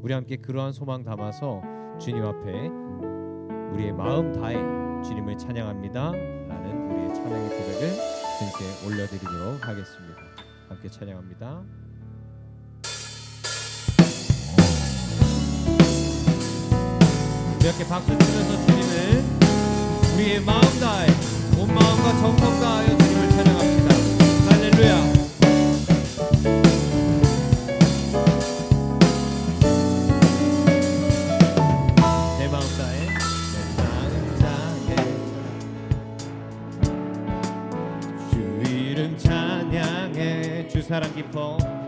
우리 함께 그러한 소망 담아서 주님 앞에 우리의 마음 다해 주님을 찬양합니다. 라는 우리의 찬양의 고백을 주님께 올려드리도록 하겠습니다. 함께 찬양합니다. 이렇게 박수 치면서 주님을 우리의 마음 다해 온 마음과 정성 다하여 주님을 찬양합니다. 할렐루야. 사랑 깊어.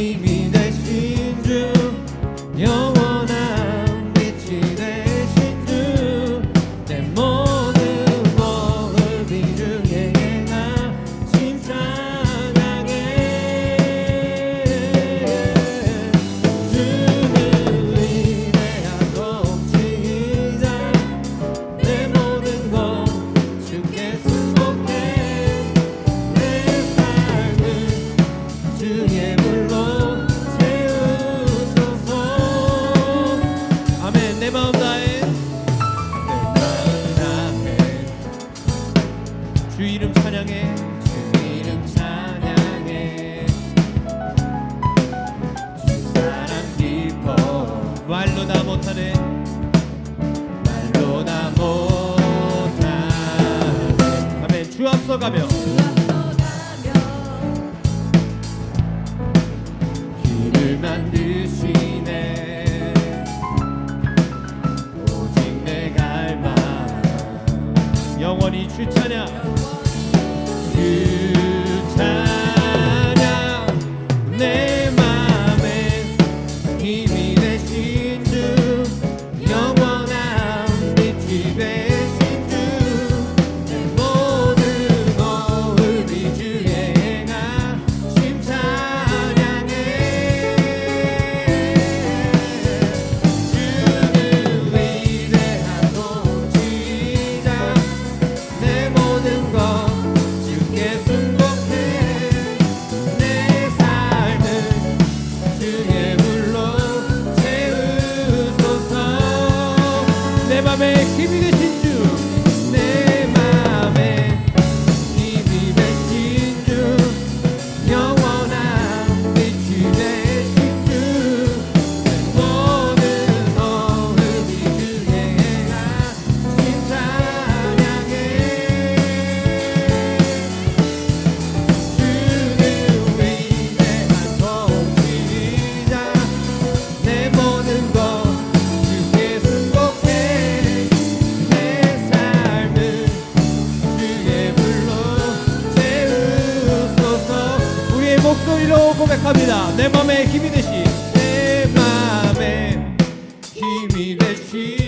me. 君が真珠ねえ 목소리로 고백합니다. 내 맘에 힘이 되시, 내 맘에 힘이 되시.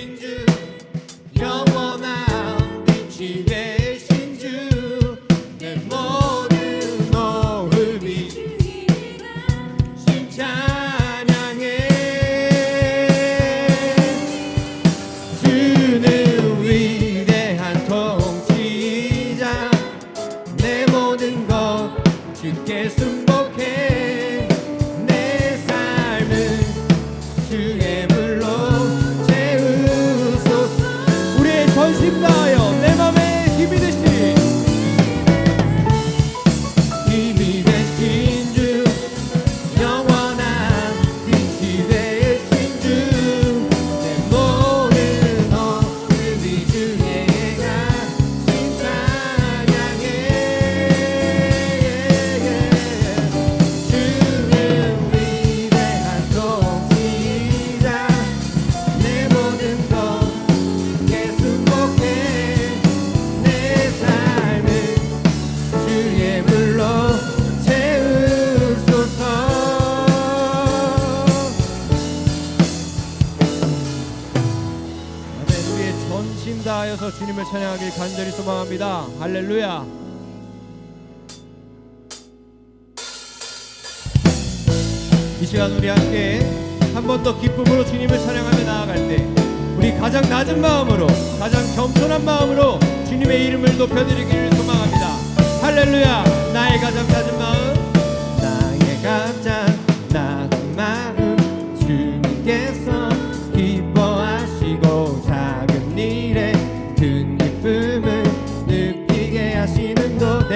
임하길 간절히 소망합니다. 할렐루야. 이 시간 우리 함께 한 번 더 기쁨으로 주님을 찬양하며 나아갈 때 우리 가장 낮은 마음으로 가장 겸손한 마음으로 주님의 이름을 높여드리기를 소망합니다. 할렐루야 나의 가장 낮은 마음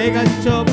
내가 좀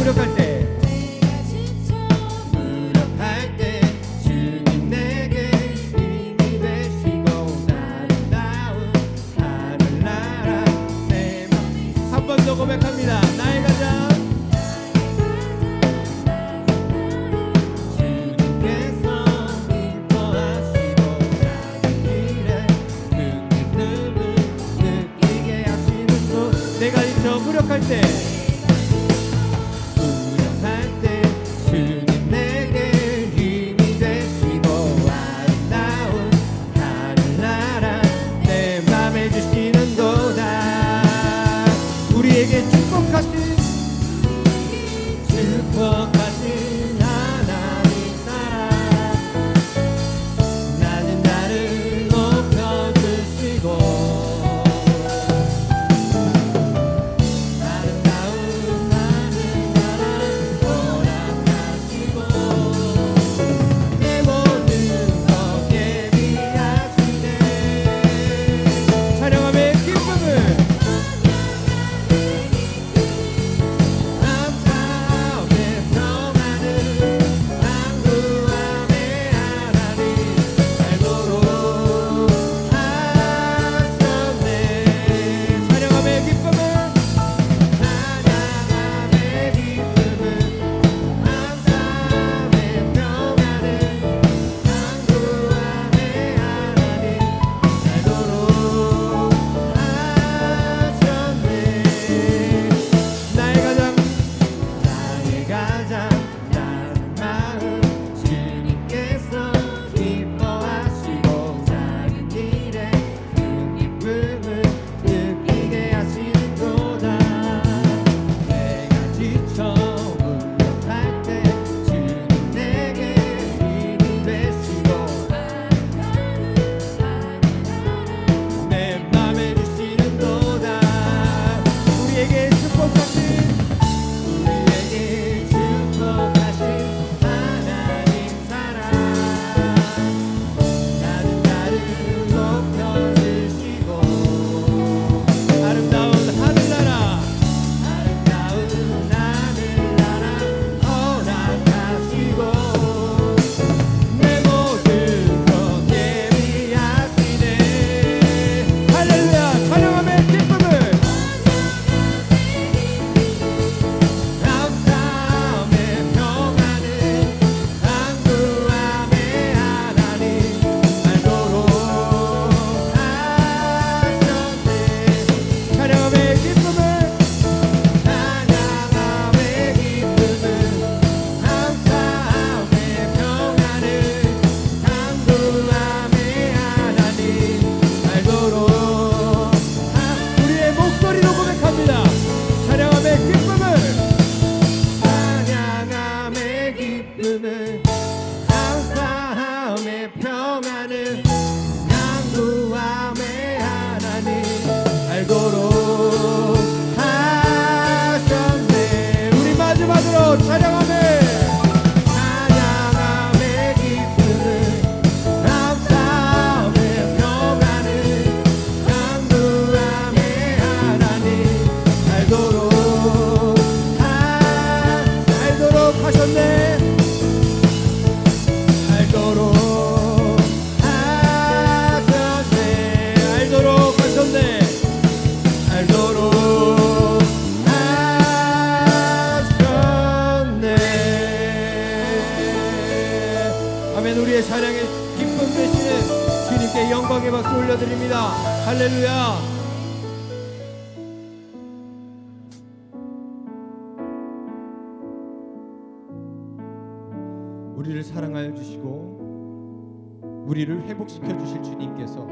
우리를 사랑하여 주시고 우리를 회복시켜 주실 주님께서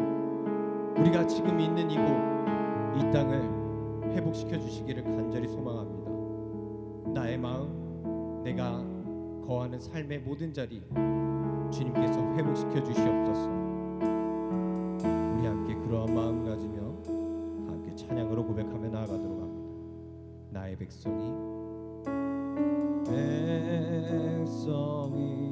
우리가 지금 있는 이곳 이 땅을 회복시켜 주시기를 간절히 소망합니다. 나의 마음 내가 거하는 삶의 모든 자리 주님께서 회복시켜 주시옵소서. 우리 함께 그러한 마음 가지며 함께 찬양으로 고백하며 나아가도록 합니다. 나의 백성이 백성이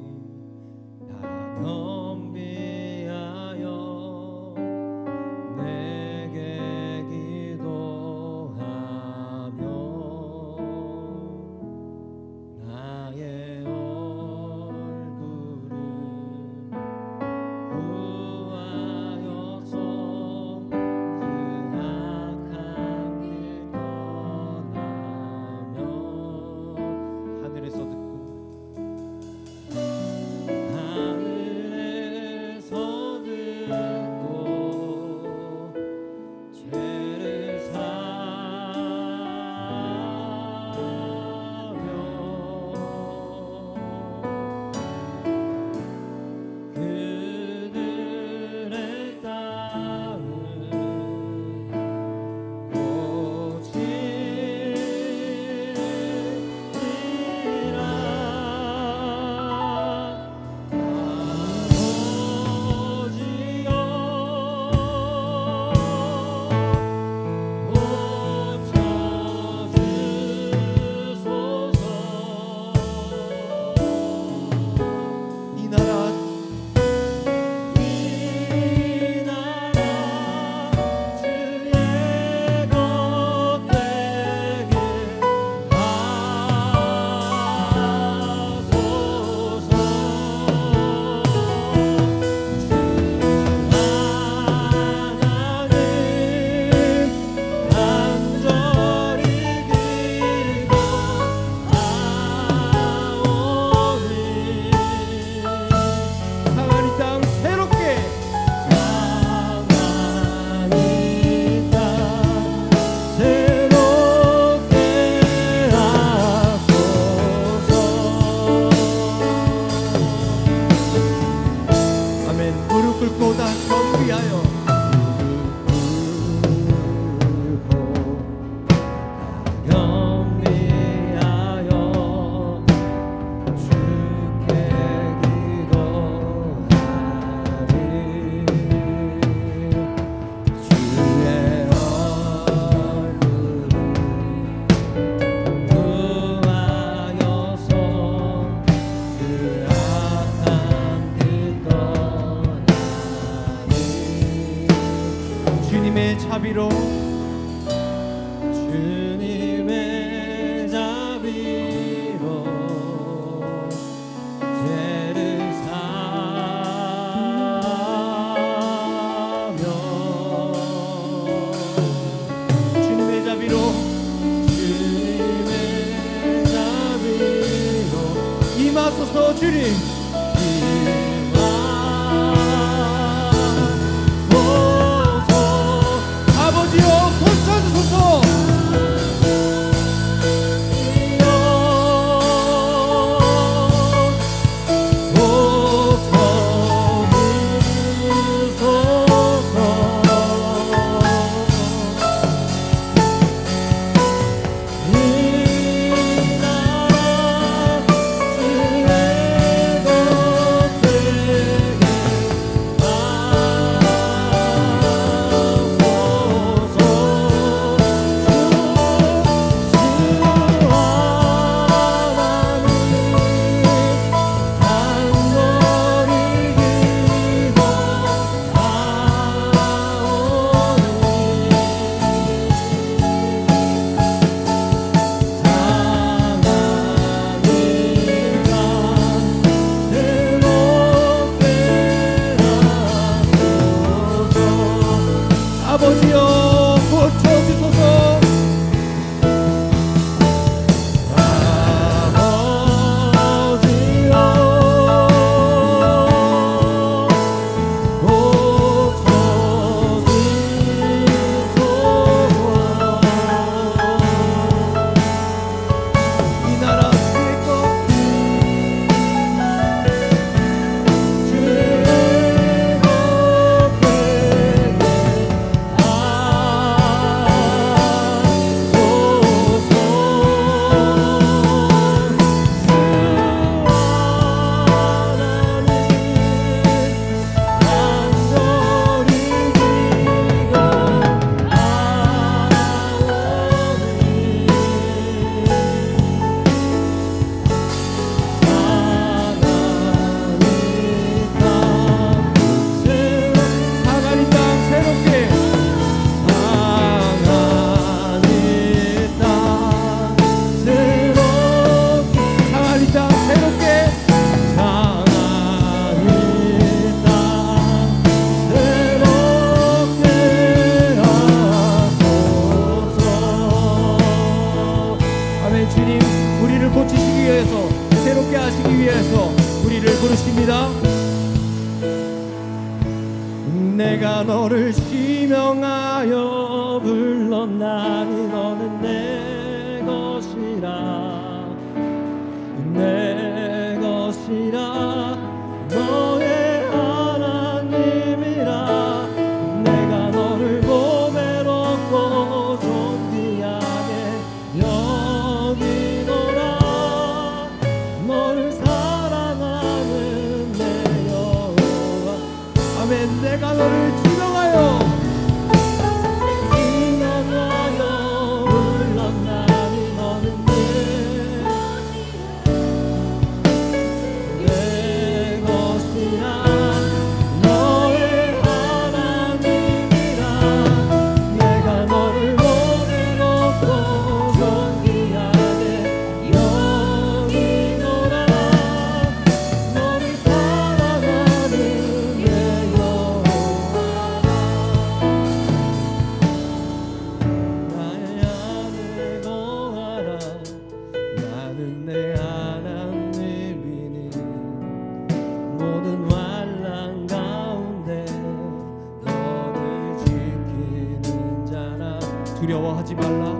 주님의 자비로 하여 불렀나니 너는 내 두려워하지 말라.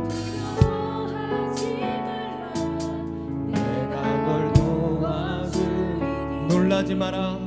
널 도와주리. 놀라지 마라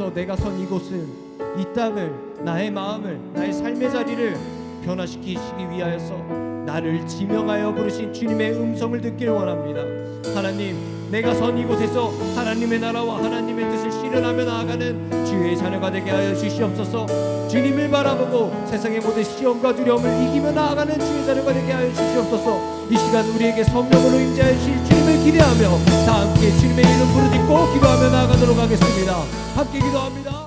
주님께서 내가 선 이곳을 이 땅을 나의 마음을 나의 삶의 자리를 변화시키시기 위하여서 나를 지명하여 부르신 주님의 음성을 듣길 원합니다. 하나님 내가 선 이곳에서 하나님의 나라와 하나님의 뜻을 실현하며 나아가는 주의 자녀가 되게 하여 주시옵소서. 주님을 바라보고 세상의 모든 시험과 두려움을 이기며 나아가는 주의 자녀가 되게 하여 주시옵소서. 이 시간 우리에게 성령으로 임재하여 주님을 기대하며 다 함께 주님의 이름 부르짖고 기도하며 나아가도록 하겠습니다. 함께 기도합니다